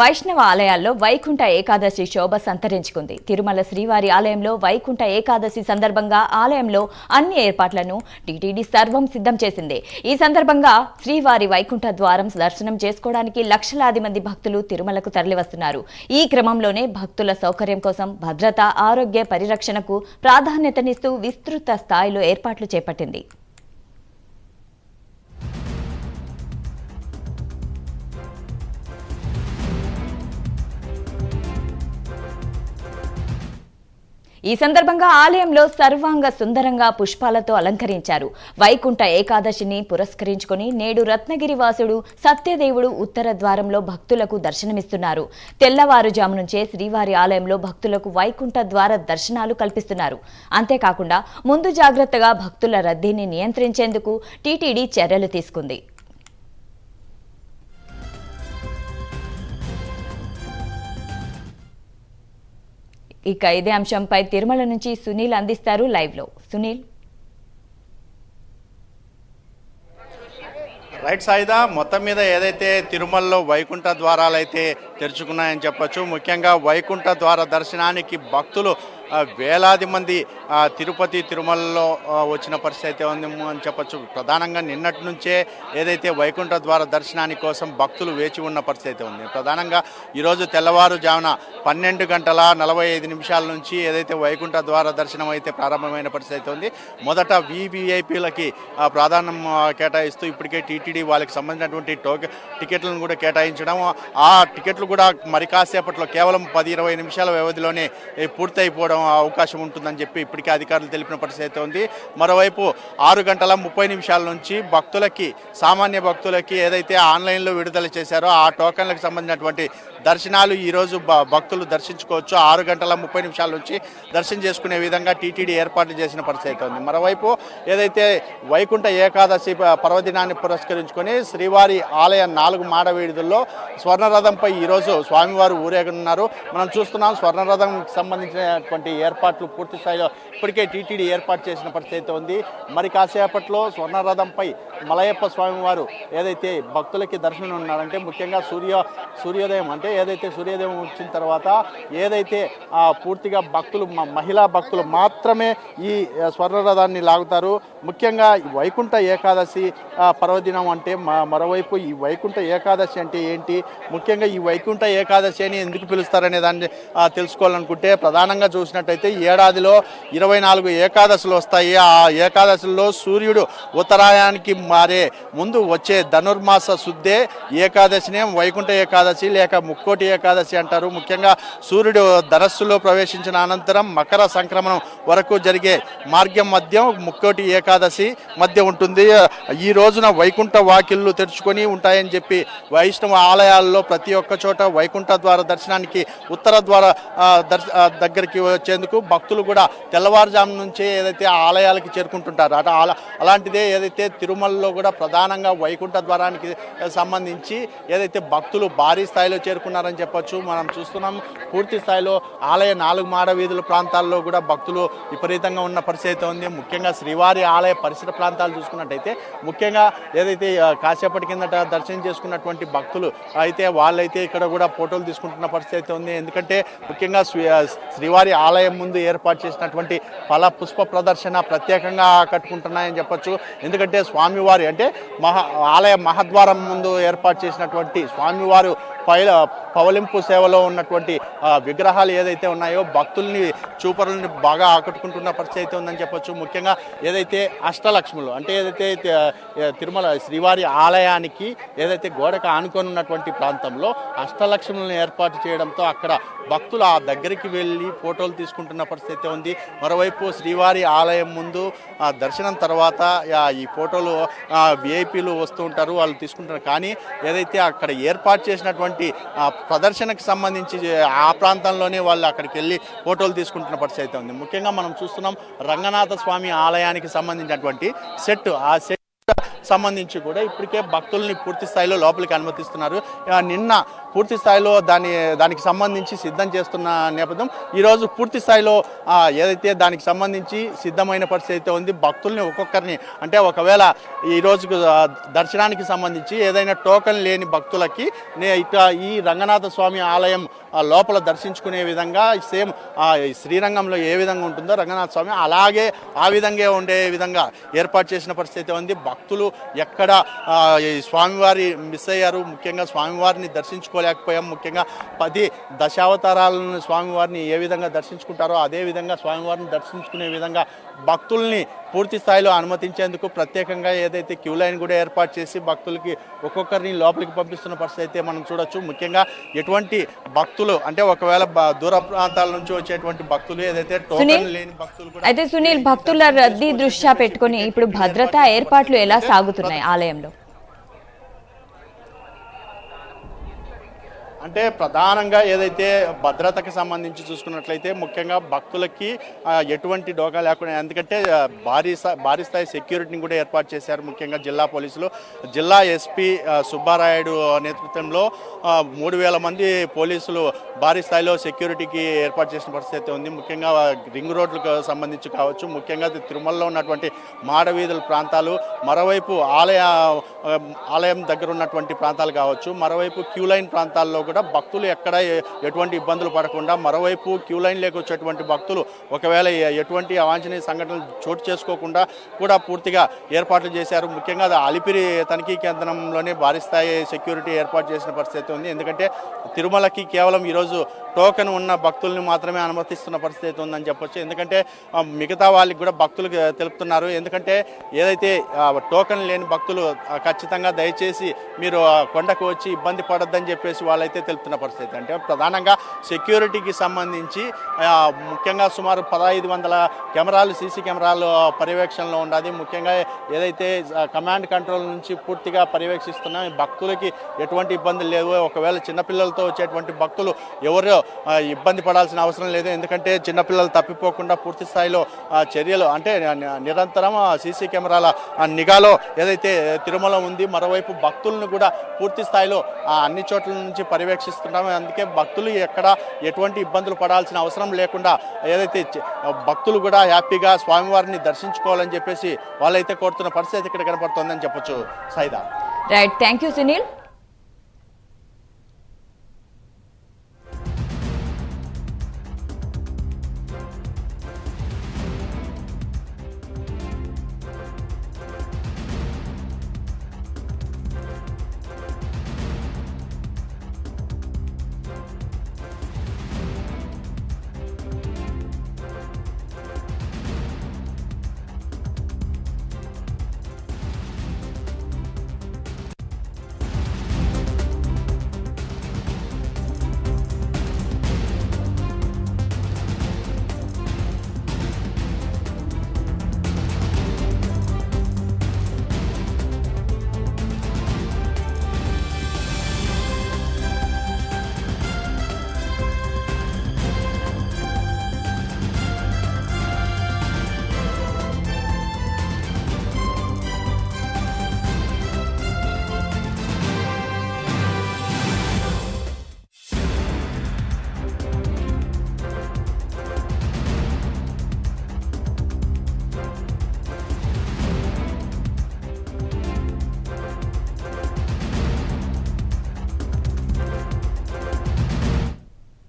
వైష్ణవ ఆలయాల్లో వైకుంఠ ఏకాదశి శోభ సంతరించుకుంది. తిరుమల శ్రీవారి ఆలయంలో వైకుంఠ ఏకాదశి సందర్భంగా ఆలయంలో అన్ని ఏర్పాట్లను టీటీడీ సర్వం సిద్ధం చేసింది. ఈ సందర్భంగా శ్రీవారి వైకుంఠ ద్వారం దర్శనం చేసుకోవడానికి లక్షలాది మంది భక్తులు తిరుమలకు తరలివస్తున్నారు. ఈ క్రమంలోనే భక్తుల సౌకర్యం కోసం భద్రత ఆరోగ్య పరిరక్షణకు ప్రాధాన్యతనిస్తూ విస్తృత స్థాయిలో ఏర్పాట్లు చేపట్టింది. ఈ సందర్భంగా ఆలయంలో సర్వాంగ సుందరంగా పుష్పాలతో అలంకరించారు. వైకుంఠ ఏకాదశిని పురస్కరించుకుని నేడు రత్నగిరి వాసుడు సత్యదేవుడు ఉత్తర ద్వారంలో భక్తులకు దర్శనమిస్తున్నారు. తెల్లవారుజాము నుంచే శ్రీవారి ఆలయంలో భక్తులకు వైకుంఠ ద్వార దర్శనాలు కల్పిస్తున్నారు. అంతేకాకుండా ముందు జాగ్రత్తగా భక్తుల రద్దీని నియంత్రించేందుకు టీటీడీ చర్యలు తీసుకుంది. ఇక ఇదే అంశంపై తిరుమల నుంచి సునీల్ అందిస్తారు లైవ్లో సునీల్. రైట్ సాయిదా మొత్తం మీద ఏదైతే తిరుమలలో వైకుంఠ ద్వారాలు అయితే తెరుచుకున్నాయని చెప్పొచ్చు ముఖ్యంగా వైకుంఠ ద్వార దర్శనానికి భక్తులు వేలాది మంది తిరుపతి తిరుమలలో వచ్చిన పరిస్థితి అయితే ఉంది అని చెప్పొచ్చు. ప్రధానంగా నిన్నటి నుంచే ఏదైతే వైకుంఠ ద్వార దర్శనాని కోసం భక్తులు వేచి ఉన్న పరిస్థితి అయితే ఉంది. ప్రధానంగా ఈరోజు తెల్లవారుజామున పన్నెండు గంటల నలభై ఐదు నిమిషాల నుంచి ఏదైతే వైకుంఠ ద్వార దర్శనం అయితే ప్రారంభమైన పరిస్థితి అయితే ఉంది. మొదట వివిఐపీలకి ప్రాధాన్యం కేటాయిస్తూ ఇప్పటికే టీటీడీ వాళ్ళకి సంబంధించినటువంటి టోకె టికెట్లను కూడా కేటాయించడం. ఆ టికెట్లు కూడా మరి కాసేపట్లో కేవలం పది ఇరవై నిమిషాల వ్యవధిలోనే పూర్తయిపోవడం అవకాశం ఉంటుందని చెప్పి ఇప్పటికే అధికారులు తెలిపిన పరిస్థితి అయితే ఉంది. మరోవైపు ఆరు గంటల ముప్పై నిమిషాల నుంచి భక్తులకి సామాన్య భక్తులకి ఏదైతే ఆన్లైన్లో విడుదల చేశారో ఆ టోకన్లకు సంబంధించినటువంటి దర్శనాలు ఈరోజు భక్తులు దర్శించుకోవచ్చు. ఆరు గంటల ముప్పై నిమిషాల నుంచి దర్శనం చేసుకునే విధంగా టీటీడీ ఏర్పాట్లు చేసిన పరిస్థితి అయితే ఉంది. మరోవైపు ఏదైతే వైకుంఠ ఏకాదశి పర్వదినాన్ని పురస్కరించుకొని శ్రీవారి ఆలయ నాలుగు మాడ వీధుల్లో స్వర్ణరథంపై ఈరోజు స్వామివారు ఊరేగనున్నారు. మనం చూస్తున్నాం స్వర్ణరథం సంబంధించినటువంటి ఏర్పాట్లు పూర్తి స్థాయిలో ఇప్పటికే టీటీడీ ఏర్పాటు చేసిన పరిస్థితి ఉంది. మరి కాసేపట్లో స్వర్ణరథంపై మలయప్ప స్వామివారు ఏదైతే భక్తులకి దర్శనం ఉన్నారంటే ముఖ్యంగా సూర్య సూర్యోదయం అంటే ఏదైతే సూర్యోదయం వచ్చిన తర్వాత ఏదైతే పూర్తిగా భక్తులు మహిళా భక్తులు మాత్రమే ఈ స్వర్ణరథాన్ని లాగుతారు. ముఖ్యంగా వైకుంఠ ఏకాదశి పర్వదినం అంటే మరోవైపు ఈ వైకుంఠ ఏకాదశి అంటే ఏంటి? ముఖ్యంగా ఈ వైకుంఠ ఏకాదశి అని ఎందుకు పిలుస్తారనే దాన్ని తెలుసుకోవాలనుకుంటే ప్రధానంగా చూసినట్టయితే ఏడాదిలో ఇరవై నాలుగు ఏకాదశులు వస్తాయి. ఆ ఏకాదశుల్లో సూర్యుడు ఉత్తరాయానికి మారే ముందు వచ్చే ధనుర్మాస శుద్ధే ఏకాదశినే వైకుంఠ ఏకాదశి లేక ముక్కోటి ఏకాదశి అంటారు. ముఖ్యంగా సూర్యుడు ధనస్సులో ప్రవేశించిన అనంతరం మకర సంక్రమణం వరకు జరిగే మార్గం మధ్య ముక్కోటి ఏకాదశి మధ్య ఉంటుంది. ఈ రోజున వైకుంఠ వాకిళ్ళు తెరుచుకొని ఉంటాయని చెప్పి వైష్ణవ ఆలయాల్లో ప్రతి ఒక్క చోట వైకుంఠ ద్వార దర్శనానికి ఉత్తర ద్వార దర్శ దగ్గరికి వచ్చేందుకు భక్తులు కూడా తెల్లవారుజాము నుంచే ఏదైతే ఆలయాలకి చేరుకుంటుంటారు అట అలాంటిదే ఏదైతే తిరుమలలో కూడా ప్రధానంగా వైకుంఠ ద్వారానికి సంబంధించి ఏదైతే భక్తులు భారీ స్థాయిలో చేరుకున్నారని చెప్పొచ్చు. మనం చూస్తున్నాం పూర్తి స్థాయిలో ఆలయ నాలుగు మాడ వీధుల ప్రాంతాల్లో కూడా భక్తులు విపరీతంగా ఉన్న పరిస్థితి అయితే ఉంది. ముఖ్యంగా శ్రీవారి ఆలయ పరిసర ప్రాంతాలు చూసుకున్నట్టయితే ముఖ్యంగా ఏదైతే కాసేపటి కిందట దర్శనం చేసుకున్నటువంటి భక్తులు అయితే వాళ్ళైతే ఇక్కడ కూడా ఫోటోలు తీసుకుంటున్న పరిస్థితి అయితే ఉంది. ఎందుకంటే ముఖ్యంగా శ్రీ- శ్రీవారి ఆలయ ఆలయం ముందు ఏర్పాటు చేసినటువంటి ఫల పుష్ప ప్రదర్శన ప్రత్యేకంగా ఆకట్టుకుంటున్నాయని చెప్పొచ్చు. ఎందుకంటే స్వామివారి అంటే మహా ఆలయ మహద్వారం ముందు ఏర్పాటు చేసినటువంటి స్వామివారు పైల పవలింపు సేవలో ఉన్నటువంటి విగ్రహాలు ఏదైతే ఉన్నాయో భక్తుల్ని చూపరుల్ని బాగా ఆకట్టుకుంటున్న పరిస్థితి అయితే ఉందని చెప్పొచ్చు. ముఖ్యంగా ఏదైతే అష్టలక్ష్ములు అంటే ఏదైతే తిరుమల శ్రీవారి ఆలయానికి ఏదైతే గోడకు ఆనుకొని ఉన్నటువంటి ప్రాంతంలో అష్టలక్ష్ములను ఏర్పాటు చేయడంతో అక్కడ భక్తులు ఆ దగ్గరికి వెళ్ళి ఫోటోలు తీసుకుంటున్న పరిస్థితి అయితే ఉంది. మరోవైపు శ్రీవారి ఆలయం ముందు దర్శనం తర్వాత ఈ ఫోటోలు విఐపీలు వస్తూ ఉంటారు వాళ్ళు తీసుకుంటారు. కానీ ఏదైతే అక్కడ ఏర్పాటు చేసినటువంటి ప్రదర్శనకు సంబంధించి ఆ ప్రాంతంలోనే వాళ్ళు అక్కడికి వెళ్ళి ఫోటోలు తీసుకుంటున్న పరిస్థితి అయితే ఉంది. ముఖ్యంగా మనం చూస్తున్నాం రంగనాథ స్వామి ఆలయానికి సంబంధించినటువంటి సెట్ ఆ సెట్ సంబంధించి కూడా ఇప్పటికే భక్తుల్ని పూర్తి స్థాయిలో లోపలికి అనుమతిస్తున్నారు. నిన్న పూర్తి స్థాయిలో దాని దానికి సంబంధించి సిద్ధం చేస్తున్న నేపథ్యం. ఈరోజు పూర్తి స్థాయిలో ఏదైతే దానికి సంబంధించి సిద్ధమైన పరిస్థితి అయితే ఉంది భక్తుల్ని ఒక్కొక్కరిని అంటే ఒకవేళ ఈరోజు దర్శనానికి సంబంధించి ఏదైనా టోకెన్ లేని భక్తులకి నే ఇక ఈ రంగనాథ స్వామి ఆలయం లోపల దర్శించుకునే విధంగా సేమ్ శ్రీరంగంలో ఏ విధంగా ఉంటుందో రంగనాథ స్వామి అలాగే ఆ విధంగా ఉండే విధంగా ఏర్పాటు చేసిన పరిస్థితి ఉంది. భక్తులు ఎక్కడ ఈ స్వామివారి మిస్ అయ్యారు ముఖ్యంగా స్వామివారిని దర్శించుకో దర్శించుకోలేకపోయాం ముఖ్యంగా పది దశావతారాలను స్వామివారిని ఏ విధంగా దర్శించుకుంటారో అదే విధంగా స్వామివారిని దర్శించుకునే విధంగా భక్తుల్ని పూర్తి స్థాయిలో అనుమతించేందుకు ప్రత్యేకంగా ఏదైతే క్యూ లైన్ కూడా ఏర్పాటు చేసి భక్తులకి ఒక్కొక్కరిని లోపలికి పంపిస్తున్న పరిస్థితి అయితే మనం చూడొచ్చు. ముఖ్యంగా ఎటువంటి భక్తులు అంటే ఒకవేళ దూర ప్రాంతాల నుంచి వచ్చేటువంటి భక్తులు ఏదైతే టోకెన్ లేని భక్తులు కూడా అయితే సునీల్ భక్తుల రద్దీ దృష్ట్యా పెట్టుకొని ఇప్పుడు భద్రతా ఏర్పాట్లు ఎలా సాగుతున్నాయి ఆలయంలో? అంటే ప్రధానంగా ఏదైతే భద్రతకు సంబంధించి చూసుకున్నట్లయితే ముఖ్యంగా భక్తులకి ఎటువంటి డోకా లేకుండా ఎందుకంటే భారీ స్థా- భారీ స్థాయి సెక్యూరిటీని కూడా ఏర్పాటు చేశారు ముఖ్యంగా జిల్లా పోలీసులు. జిల్లా ఎస్పీ సుబ్బారాయుడు నేతృత్వంలో మూడు వేల మంది పోలీసులు భారీ స్థాయిలో సెక్యూరిటీకి ఏర్పాటు చేసిన పరిస్థితి అయితే ఉంది. ముఖ్యంగా రింగ్ రోడ్లకు సంబంధించి కావచ్చు ముఖ్యంగా తిరుమలలో ఉన్నటువంటి మాడవీధుల ప్రాంతాలు మరోవైపు ఆలయ ఆలయం దగ్గర ఉన్నటువంటి ప్రాంతాలు కావచ్చు మరోవైపు క్యూ లైన్ ప్రాంతాల్లో కూడా భక్తులు ఎక్కడ ఎటువంటి ఇబ్బందులు పడకుండా మరోవైపు క్యూ లైన్ లేక వచ్చేటువంటి భక్తులు ఒకవేళ ఎటువంటి అవాంఛనీయ సంఘటనలు చోటు చేసుకోకుండా కూడా పూర్తిగా ఏర్పాట్లు చేశారు. ముఖ్యంగా అలిపిరి తనిఖీ కేంద్రంలోనే భారీ స్థాయి సెక్యూరిటీ ఏర్పాటు చేసిన పరిస్థితి ఉంది. ఎందుకంటే తిరుమలకి కేవలం ఈరోజు టోకెన్ ఉన్న భక్తుల్ని మాత్రమే అనుమతిస్తున్న పరిస్థితి ఉందని చెప్పొచ్చు. ఎందుకంటే మిగతా వాళ్ళకి కూడా భక్తులు తెలుపుతున్నారు. ఎందుకంటే ఏదైతే టోకెన్ లేని భక్తులు ఖచ్చితంగా దయచేసి మీరు కొండకు వచ్చి ఇబ్బంది పడొద్దని చెప్పేసి వాళ్ళైతే తెలుపుతున్న పరిస్థితి అంటే ప్రధానంగా సెక్యూరిటీకి సంబంధించి ముఖ్యంగా సుమారు పదహైదు వందల కెమెరాలు సీసీ కెమెరాలు పర్యవేక్షణలో ఉండాలి. ముఖ్యంగా ఏదైతే కమాండ్ కంట్రోల్ నుంచి పూర్తిగా పర్యవేక్షిస్తున్నా భక్తులకి ఎటువంటి ఇబ్బందులు లేవు. ఒకవేళ చిన్నపిల్లలతో వచ్చేటువంటి భక్తులు ఎవరు ఇబ్బంది పడాల్సిన అవసరం లేదు. ఎందుకంటే చిన్నపిల్లలు తప్పిపోకుండా పూర్తి స్థాయిలో చర్యలు అంటే నిరంతరం సీసీ కెమెరాల నిఘాలో ఏదైతే తిరుమల ఉంది మరోవైపు భక్తులను కూడా పూర్తి స్థాయిలో అన్ని చోట్ల నుంచి పర్యవేక్షిస్తున్నాము అందుకే భక్తులు ఎక్కడ ఎటువంటి ఇబ్బందులు పడాల్సిన అవసరం లేకుండా ఏదైతే భక్తులు కూడా హ్యాపీగా స్వామివారిని దర్శించుకోవాలని చెప్పేసి వాళ్ళైతే కోరుతున్న పరిస్థితి ఇక్కడ కనపడుతుందని చెప్పొచ్చు. Saida. Right thank you Sunil